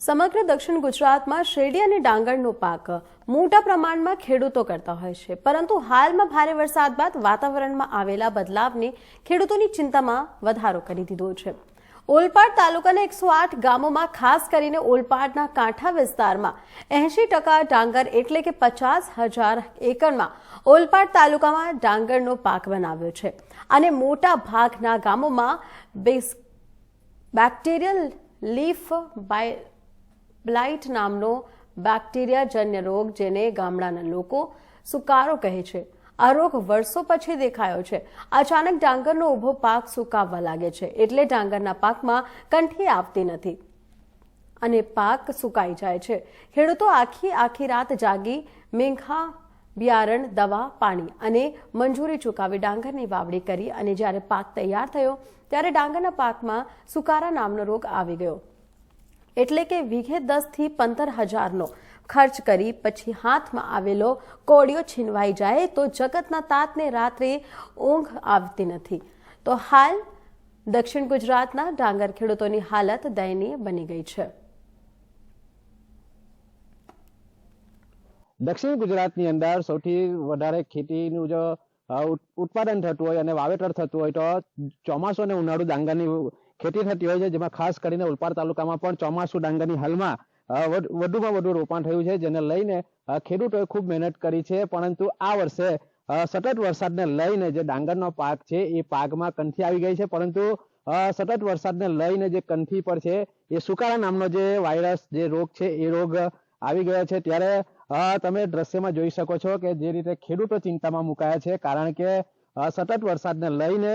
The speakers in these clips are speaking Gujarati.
સમગ્ર દક્ષિણ ગુજરાતમાં શેરડી અને ડાંગરનો પાક મોટા પ્રમાણમાં ખેડૂતો કરતા હોય છે. પરંતુ હાલમાં ભારે વરસાદ બાદ વાતાવરણમાં આવેલા બદલાવને ખેડૂતોની ચિંતામાં વધારો કરી દીધો છે. ઓલપાડ તાલુકાના એકસો આઠ ગામોમાં ખાસ કરીને ઓલપાડના કાંઠા વિસ્તારમાં એંશી ટકા ડાંગર એટલે કે પચાસ હજાર એકરમાં ઓલપાડ તાલુકામાં ડાંગરનો પાક બનાવ્યો છે. અને મોટા ભાગના ગામોમાં બેક્ટેરિયલ લીફ બાય બ્લાઇટ નામનો બેક્ટેરિયાજન્ય રોગ જેને ગામડાના લોકો સુકારો કહે છે. આ રોગ વર્ષો પછી દેખાયો છે. અચાનક ડાંગરનો ઊભો પાક સુકાવવા લાગે છે. એટલે ડાંગરના પાકમાં કંઠી આવતી નથી અને પાક સુકાઈ જાય છે. ખેડૂતો આખી આખી રાત જાગી મેંઘા બિયારણ, દવા, પાણી અને મંજૂરી ચૂકવી ડાંગરની વાવણી કરી અને જ્યારે પાક તૈયાર થયો, ત્યારે ડાંગરના પાકમાં સુકારા નામનો રોગ આવી ગયો. એટલે કે વીઘે દસથી પંદર હજારનો. ખર્ચ કરી પછી હાથમાં આવેલો કોડિયો છીનવાઈ જાય તો જગતના તાતને રાત્રે ઊંઘ આવતી નથી. તો હાલ દક્ષિણ ગુજરાતના ડાંગર ખેડૂતોની હાલત દયનીય બની ગઈ છે. દક્ષિણ ગુજરાતની અંદર સૌથી વધારે ખેતીનું જો ઉત્પાદન થતું હોય અને વાવેતર થતું હોય તો ચોમાસું અને ઉનાળુ ડાંગરની ખેતી થતી હોય છે, જેમાં ખાસ કરીને ઉલપાડ તાલુકામાં પણ ચોમાસું ડાંગરની હાલમાં વધ- વધુમાં વધુ રોપાણ થયું છે, જેને લઈને ખેડૂતોએ ખૂબ મહેનત કરી છે, પરંતુ આ વર્ષે સતત વરસાદને લઈને જે ડાંગરનો પાક છે, એ પાકમાં કંઠી આવી ગઈ છે, પરંતુ સતત વરસાદને લઈને જે કંઠી પર છે, એ સુકારા નામનો જે વાયરસ, જે રોગ છે, એ રોગ આવી ગયો છે. ત્યારે તમે દ્રશ્યમાં જોઈ શકો છો કે જે રીતે ખેડૂતો ચિંતામાં મુકાયા છે, કારણ કે સતત વરસાદને લઈને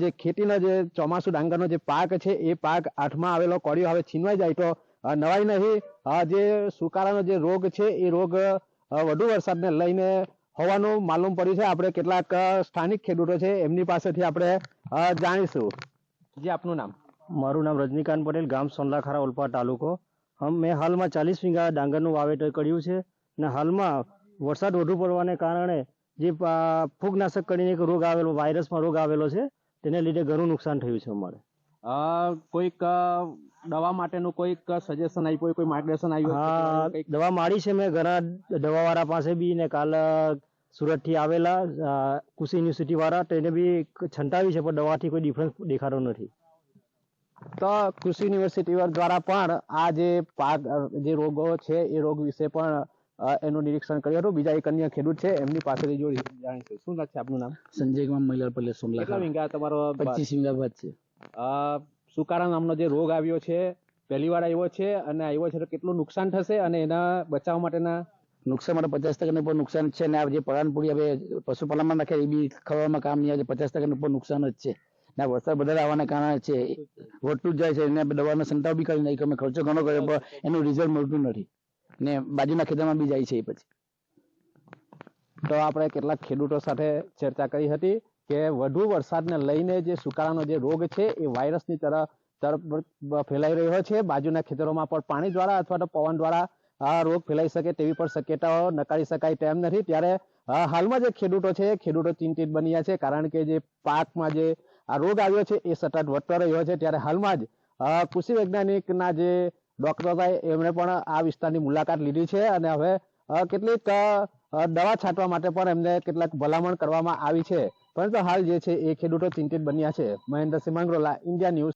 જે ખેતીનો જે ચોમાસુ ડાંગરનો જે પાક છે, એ પાક આઠમાં આવેલો કોળિયો હવે છીનવાઈ જાય તો નવાઈ નહીં જે સુકારાનો જે રોગ છે, એ રોગ વધુ વરસાદને લઈને હોવાનું માલુમ પડ્યું છે. આપણે કેટલાક સ્થાનિક ખેડૂતો છે, એમની પાસેથી આપણે જાણીશું. જે, આપનું નામ? મારું નામ રજનીકાંત પટેલ, ગામ સોનલાખરા ઓલપા તાલુકો. હમ, મેં હાલમાં ચાલીસ વીઘા ડાંગરનું વાવેતર કર્યું છે ને હાલમાં વરસાદ વધુ પડવાને કારણે જે ફૂગનાશક કરીને એક રોગ આવેલો વાયરસમાં રોગ આવેલો છે તેને લીધે ઘણું નુકસાન થયું છે અમારે. કોઈક દવા માટેનું કોઈક સજેશન આપ્યું હોય, કોઈ માર્ગદર્શન આવ્યું હા દવા મારી છે મેં ઘણા દવાવાળા પાસે બી ને કાલ સુરતથી આવેલા કુશી કૃષિ યુનિવર્સિટી વાળા તેને બી છંટાવી છે પણ દવાથી કોઈ ડિફરન્સ દેખાતો નથી. તો કૃષિ યુનિવર્સિટી દ્વારા પણ આ જે પાક જે રોગો છે એ રોગ વિશે પણ એનું નિરીક્ષણ કર્યું હતું. બીજા એક અન્ય ખેડૂત છે એમની પાસેથી જો જાણીશું. શું નામ છે આપનું નામ? સંજય કુમાર મહિલા પલ્લે સોમલા કેટલા વીઘા તમારો પચીસ વીઘા ભાત છે. સુકારા નામનો જે રોગ આવ્યો છે પહેલી વાર આવ્યો છે અને આવ્યો છે તો કેટલું નુકસાન થશે અને એના બચાવ માટેના? નુકસાન માટે પચાસ ટકાનું પણ નુકસાન છે ને આ જે પરાનપુરી હવે પશુપાલનમાં નાખે એ બી ખવામાં કામ નહીં આવે પચાસ ટકાનું પણ નુકસાન જ છે. ને વરસાદ વધારે આવવાના કારણે છે વધતું જ જાય છે એને દવાનો સંતાવ બી કરી નાખ્યો અમે ખર્ચો ઘણો કર્યો પણ એનું રિઝલ્ટ મળતું નથી. ને બાજુના ખેતરમાં બી જાય છે એ પછી. તો આપણે કેટલાક ખેડૂતો સાથે ચર્ચા કરી હતી કે વધુ વરસાદને લઈને જે સુકારાનો જે રોગ છે એ વાયરસની તરફ તરફ ફેલાઈ રહ્યો છે. બાજુના ખેતરોમાં પણ પાણી દ્વારા અથવા તો પવન દ્વારા આ રોગ ફેલાઈ શકે તેવી પણ શક્યતાઓ નકારી શકાય તેમ નથી. ત્યારે હાલમાં જે ખેડૂતો છે, ખેડૂતો ચિંતિત બન્યા છે કારણ કે જે પાકમાં જે આ રોગ આવ્યો છે એ સતત વધતો રહ્યો છે. ત્યારે હાલમાં જ કૃષિ વૈજ્ઞાનિકના જે ડોક્ટર હતા એમણે પણ આ વિસ્તારની મુલાકાત લીધી છે અને હવે કેટલીક દવા છાંટવા માટે પણ એમને કેટલાક ભલામણ કરવામાં આવી છે. પરંતુ હાલ જે છે એ ખેડૂતો ચિંતિત બન્યા છે. Mahendrasinh Mangrola India news.